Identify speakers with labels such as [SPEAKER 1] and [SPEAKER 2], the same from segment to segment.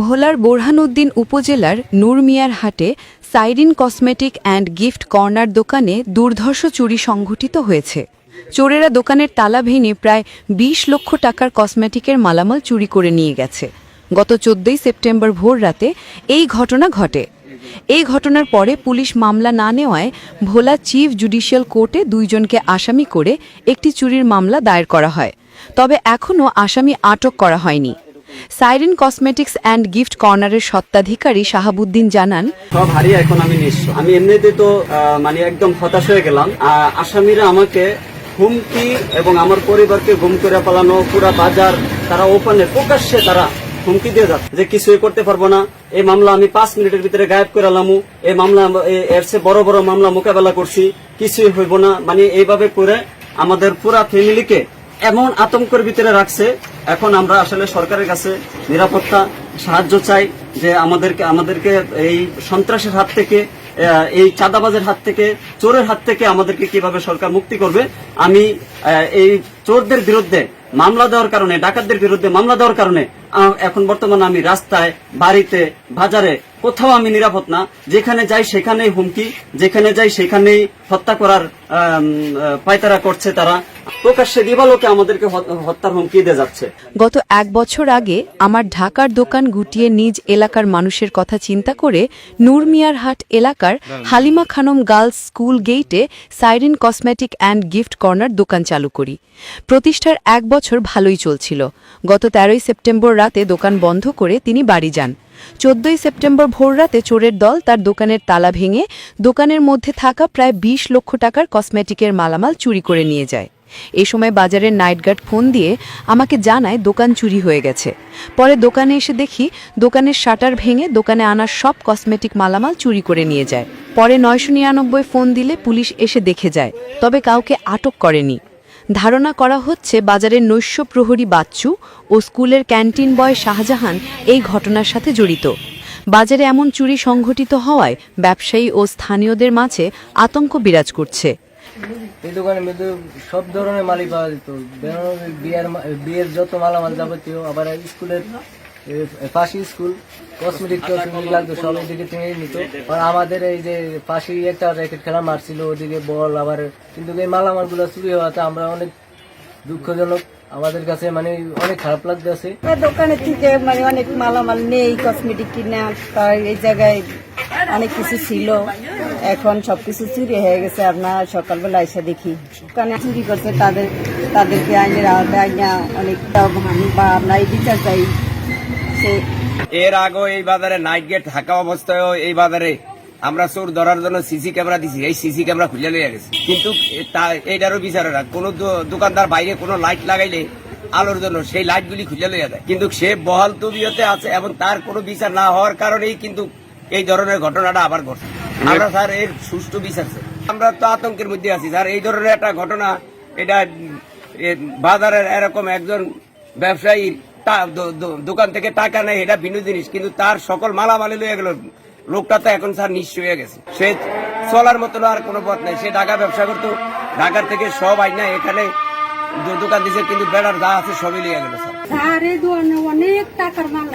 [SPEAKER 1] ভোলার বোরহানউদ্দিন উপজেলার নূরমিয়ার হাটে Siren cosmetic and gift corner দোকানে দুর্ধর্ষ চুরি সংঘটিত হয়েছে। চোরেরা দোকানের তালা ভেঙে প্রায় ২০ লক্ষ টাকার কসমেটিকের মালামাল চুরি করে নিয়ে গেছে। গত চোদ্দই সেপ্টেম্বর ভোর রাতে এই ঘটনা ঘটে। এই ঘটনার পরে পুলিশ মামলা না নেওয়ায় ভোলা চিফ জুডিশিয়াল কোর্টে দুইজনকে আসামি করে একটি চুরির মামলা দায়ের করা হয়। তবে এখনও আসামি আটক করা হয়নি। সাইরেন কসমেটিক্স অ্যান্ড গিফট কর্নারের সত্ত্বাধিকারী শাহাবুদ্দিন জানান,
[SPEAKER 2] সব হারিয়ে এখন আমি নিঃস্ব। আমি এমনিতে তো মানে একদম হতাশ হয়ে গেলাম। আসামিরা আমাকে হুমকি এবং আমার পরিবারকে গুম করে পালানো, পুরা বাজার তারা ওপেনে প্রকাশ্যে তারা হুমকি দিয়ে যাচ্ছে যে কিছুই করতে পারব না। এই মামলা আমি পাঁচ মিনিটের ভিতরে গায়েব করে লামু এই মামলা এর চেয়ে বড় বড় মামলা মোকাবেলা করছি, কিছুই হইব না। মানে এইভাবে করে আমাদের পুরা ফ্যামিলিকে এমন আতঙ্কের ভিতরে রাখছে এখন আমরা আসলে সরকারের কাছে নিরাপত্তা, সাহায্য চাই যে আমাদেরকে আমাদেরকে এই সন্ত্রাসের হাত থেকে এই চাঁদাবাজের হাত থেকে, চোরের হাত থেকে আমাদেরকে কীভাবে সরকার মুক্তি করবে? আমি এই চোরদের বিরুদ্ধে মামলা দেওয়ার কারণে, ডাকাতদের বিরুদ্ধে মামলা দেওয়ার কারণে এখন বর্তমানে আমি রাস্তায়, বাড়িতে, বাজারে কোথাও আমি নিরাপদ না। যেখানে যাই সেখানেই হুমকি, যেখানে যাই সেখানেই হত্যা করার পায়তারা করছে তারা। প্রকাশ্যে দিবালোকে আমাদেরকে হত্যার হুমকি দিয়ে যাচ্ছে।
[SPEAKER 1] গত এক বছর আগে আমার ঢাকার দোকান গুটিয়ে নিজ এলাকার মানুষের কথা চিন্তা করে নূরমিয়ার হাট এলাকার Halima Khanam girls school গেইটে Siren cosmetic and gift corner দোকান চালু করি। প্রতিষ্ঠার এক বছর ভালোই চলছিল। গত তেরোই সেপ্টেম্বর রাতে দোকান বন্ধ করে তিনি বাড়ি যান। চোদ্দই সেপ্টেম্বর ভোররাতে চোরের দল তার দোকানের তালা ভেঙে দোকানের মধ্যে থাকা প্রায় ২০ লক্ষ টাকার কসমেটিকের মালামাল চুরি করে নিয়ে যায়। এ সময় বাজারের নাইট গার্ড ফোন দিয়ে আমাকে জানায় দোকান চুরি হয়ে গেছে। পরে দোকানে এসে দেখি দোকানের শাটার ভেঙে দোকানে আনা সব কসমেটিক মালামাল চুরি করে নিয়ে যায়। পরে নয়শো নিরানব্বই ফোন দিলে পুলিশ এসে দেখে যায়, তবে কাউকে আটক করেনি। ধারণা করা হচ্ছে বাজারের নৈশ প্রহরী বাচ্চু ও স্কুলের ক্যান্টিন বয় শাহজাহান এই ঘটনার সাথে জড়িত। বাজারে এমন চুরি সংঘটিত হওয়ায় ব্যবসায়ী ও স্থানীয়দের মাঝে আতঙ্ক বিরাজ করছে।
[SPEAKER 3] এই দোকানে সব ধরনের মালই পাওয়া যেত। বিয়ের যত মালামাল যাবতীয়, আবার স্কুলের পাশি স্কুল কসমেটিক টসমেটিক লাগতো সব এদিকে থেকে নিত। আর আমাদের এই যে পাশে একটা র্যাকেট খেলা মারছিল ওদিকে বল, আবার কিন্তু এই মালামালগুলো চুরি হওয়াতে আমরা অনেক দুঃখজনক, আমাদের কাছে মানে অনেক খারাপ লাগতেছে
[SPEAKER 4] দোকানে থেকে মানে অনেক মালামাল নেই কসমেটিক কিনা তার এই জায়গায় অনেক কিছু ছিল। এখন সবকিছু চুরি হয়ে গেছে আপনার সকালবেলা এসে দেখি। দোকানে চুরি করছে, তাদের, তাদেরকে আইনের আওতায় আইনা অনেকটা বা আমরা এই বিচার চাই।
[SPEAKER 5] এর আগেও এই বাজারে নাইট গেট থাকা অবস্থায়ও এই বাজারে আমরা চোর ধরার জন্য সিসি ক্যামেরা দিছি, এই সিসি ক্যামেরা খুলে লইয়া গেছে। কিন্তু এইটারও বিচারে না। কোনো দোকানদার বাইরে কোনো লাইট লাগাইলে আলোর জন্য সেই লাইটগুলি খুলে লইয়া দেয় কিন্তু সে বহাল তবিয়তে আছে এবং তার কোনো বিচার না হওয়ার কারণেই কিন্তু এই ধরনের ঘটনাটা আবার ঘটছে। আমরা স্যার, এর সুষ্ঠু বিচার আমরা তো আতঙ্কের মধ্যে আছি। স্যার, এই ধরনের একটা ঘটনা, এটা বাজারের এরকম একজন ব্যবসায়ী তা- দো- দো- দোকান থেকে টাকা নেয় এটা ভিন্ন জিনিস, কিন্তু তার সকল মালামালি লয়ে গেল। লোকটা তো এখন স্যার নিঃস্ব হয়ে গেছে। সে চলার মতন আর কোনো পথ নেই। সে ঢাকা ব্যবসা করতো, ঢাকার থেকে সব আইনা এখানে দোকান দিছে, কিন্তু বেড়ার যা আছে সবই লিয়ে গেল স্যার।
[SPEAKER 6] অনেক টাকার মাল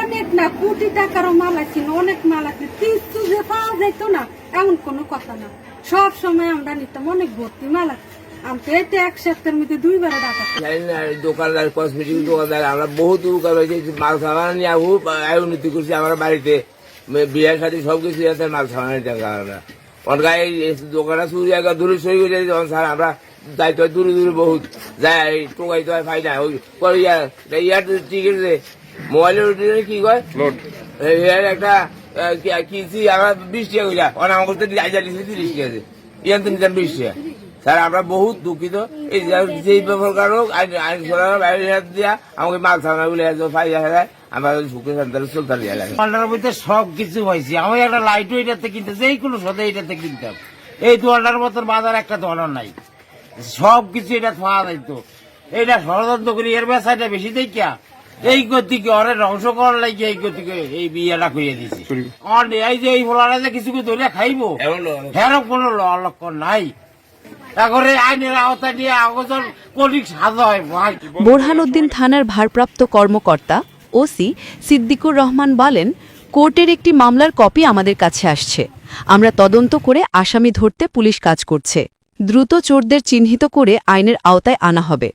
[SPEAKER 6] অনেক না, কোটি টাকারও মাল আছে, অনেক মাল আছে। কিছু যে পাওয়া যাইতো না, এমন কোনো কথা না। সব সময় আমরা নিতাম অনেক ভর্তি মাল আছে।
[SPEAKER 7] দোকানদার কসমেটিক দোকানদার আমরা বহুত দোকান হয়েছে মাল সামান নিয়ে উন্নতি করছি আমার বাড়িতে। বিয়ের সাথে সব কিছু আছে মাল সামান আমরা। অনকা এই এই দোকানে চুরি দূরে সই করে স্যার আমরা যাইতে হয় দূরে দূরে বহুত। যাই টোকাই তো ফাই না ওই ইয়ার ঠিক আছে। মোবাইলের কি কয়? ইয়ার একটা কি- আমরা বিশ টাকা কইরা অন আমার কাছে আইজা তিরিশ টাকা নিতাম বিশ টাকা। স্যার আমরা বহুত দুঃখিত। এই যে- যেই ব্যাপার কারণ আইন আইন সরানোর বাইরে দিয়া আমাকে মাল থানা বলে সন্তানের সুলতান
[SPEAKER 8] দোকানটার মধ্যে সব কিছু হয়েছে। আমি একটা লাইটও এটাতে কিনতে যে কোনো সদে এটাতে কিনতাম এই দোকানটার মতন বাজার একটা দোকান নাই। সব কিছু এটা পাওয়া যাইতো এটা ষড়যন্ত্র করি এর বেশি দেখিয়া এই গতিকে ওরে ধ্বংস করার লাগে এই গতিকে এই বিয়েটা করিয়ে দিছি এই যে এই যে কিছু ধরে খাইবো হেরো কোনো লক্ষণ নাই। ভাই।
[SPEAKER 1] বোরহানউদ্দিন থানার ভারপ্রাপ্ত কর্মকর্তা, ওসি সিদ্দিকুর রহমান বলেন, কোর্টের একটি মামলার কপি আমাদের কাছে আসছে। আমরা তদন্ত করে আসামি ধরতে পুলিশ কাজ করছে। দ্রুত চোরদের চিহ্নিত করে আইনের আওতায় আনা হবে।